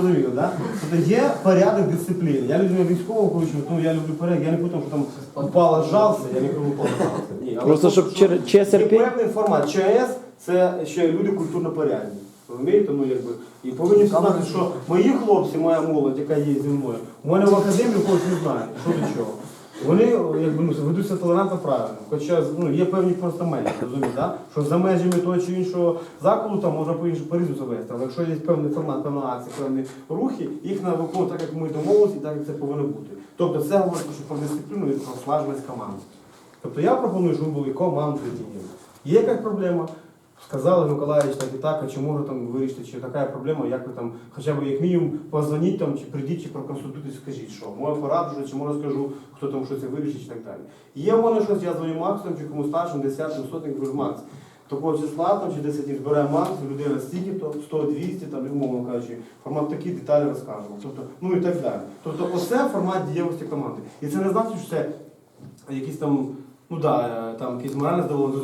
Зрозуміло, да? Тобто є порядок дисципліни. Я людина військового хочу, ну я люблю порядок, я не потім, що там упала жался, я не кажу упала жался. Ні, але Просто, щоб чер- ЧСРП Є певний формат. ЧС це ще люди культурно порядні. Розумієте? Ну, якби. І повинні сказати, що мої хлопці, моя молодь, яка є зі мною, у мене в академії когось не знає, що до чого. Вони якби, ну, ведуться толерантно правильно. Хоча ну, є певні просто межі, розумієте, да? що за межами того чи іншого закладу там можна по іншому порізу завести. Але якщо є певний формат, певна акція, певні рухи, їх треба виконувати так, як ми домовилися, і так, як це повинно бути. Тобто це говорить що про дисципліну і про слаженість команди. Тобто я пропоную, щоб ви були командою. Є якась проблема? Сказали Миколаївич так і так, а чи може там вирішити, чи така проблема, як ви там, хоча б як мінімум позвоніть там, чи прийдіть, чи проконсультуйтесь, скажіть, що може пораджу, чи може скажу, хто там щось вирішить, і так далі. Є в мене щось, я дзвоню Максу, там, чи комусь старшим, десятим, сотним, кажу, Макс, такого числа там, чи 10 збирає Макс, людина стільки, то 100, 200, там, умовно кажучи, формат такий, деталі розкажемо. Тобто, ну і так далі. Тобто, оце формат дієвості команди. І це не значить, що це якісь там, ну да, е, там якісь моральне здоволення,